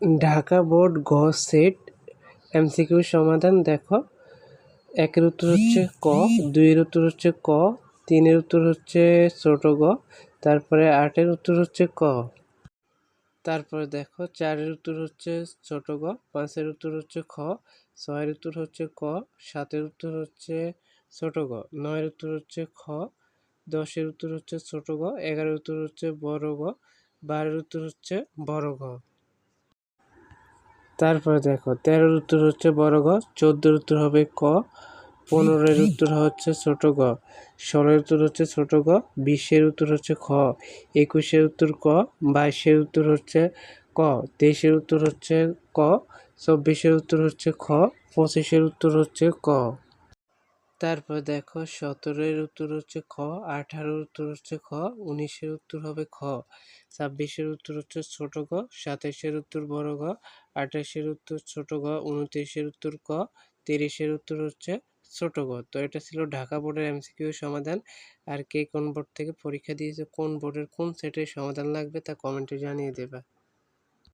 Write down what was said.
Dhaka board গ set MCQ সমাধান দেখো একের উত্তর হচ্ছে ক দুইয়ের উত্তর হচ্ছে ক তিনের উত্তর হচ্ছে ছোট গ তারপরে আটের উত্তর হচ্ছে ক তারপরে দেখো চারের উত্তর হচ্ছে ছোট গ পাঁচের উত্তর হচ্ছে খ ছয়ের উত্তর হচ্ছে ক সাতের উত্তর হচ্ছে ছোট গ নয়ের উত্তর হচ্ছে খ দশের উত্তর হচ্ছে ছোট গ এগারোর উত্তর হচ্ছে বড় গ বারোর উত্তর হচ্ছে বড় গ তারপরে দেখো তেরোর উত্তর হচ্ছে বড় গ চোদ্দোর উত্তর হবে ক পনেরোর উত্তর হচ্ছে ছোট গ ষোলোর উত্তর হচ্ছে ছোট গ বিশের উত্তর হচ্ছে খ একুশের উত্তর ক বাইশের উত্তর হচ্ছে ক তেইশের উত্তর হচ্ছে ক চব্বিশের উত্তর হচ্ছে খ পঁচিশের উত্তর হচ্ছে ক। তারপর দেখো সতেরোর উত্তর হচ্ছে খ, আঠারোর উত্তর হচ্ছে খ, উনিশের উত্তর হবে খ, ছাব্বিশের উত্তর হচ্ছে ছোট গ সাতাশের উত্তর বড় গ, আঠাশের উত্তর ছোট গ, উনত্রিশের উত্তর ক, তিরিশের উত্তর হচ্ছে ছোট গ। তো এটা ছিল ঢাকা বোর্ডের এমসিকিউ সমাধান। আর কে কোন বোর্ড থেকে পরীক্ষা দিয়েছে, কোন বোর্ডের কোন সেটের সমাধান লাগবে তা কমেন্টে জানিয়ে দেবা।